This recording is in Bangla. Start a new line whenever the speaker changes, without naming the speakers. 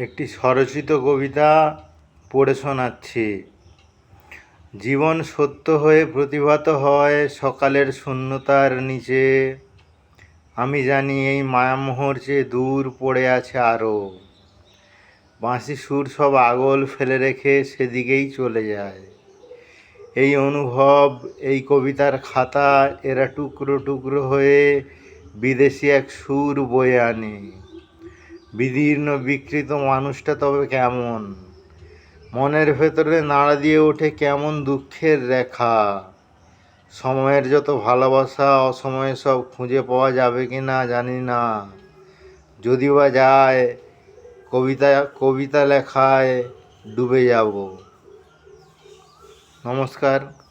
একটি স্বরচিত কবিতা পড়ে শোনাচ্ছি। জীবন সত্য হয়ে প্রতিভাত হয় সকালের শূন্যতার নিচে। আমি জানি এই মায়ামোহর চেয়ে দূর পড়ে আছে আরও বাঁশি সুর সব আগল ফেলে রেখে সেদিকেই চলে যায়। এই অনুভব, এই কবিতার খাতা, এরা টুকরো টুকরো হয়ে বিদেশি এক সুর বয়ে আনে। বিদীর্ণ বিকৃত মানুষটা তবে কেমন? মনের ভেতরে নাড়া দিয়ে ওঠে কেমন দুঃখের রেখা? সময়ের যত ভালোবাসা, অসময়ে সব খুঁজে পাওয়া যাবে কি না জানি না। যদি বা যায়, কবিতা কবিতা লেখায় ডুবে যাব। নমস্কার।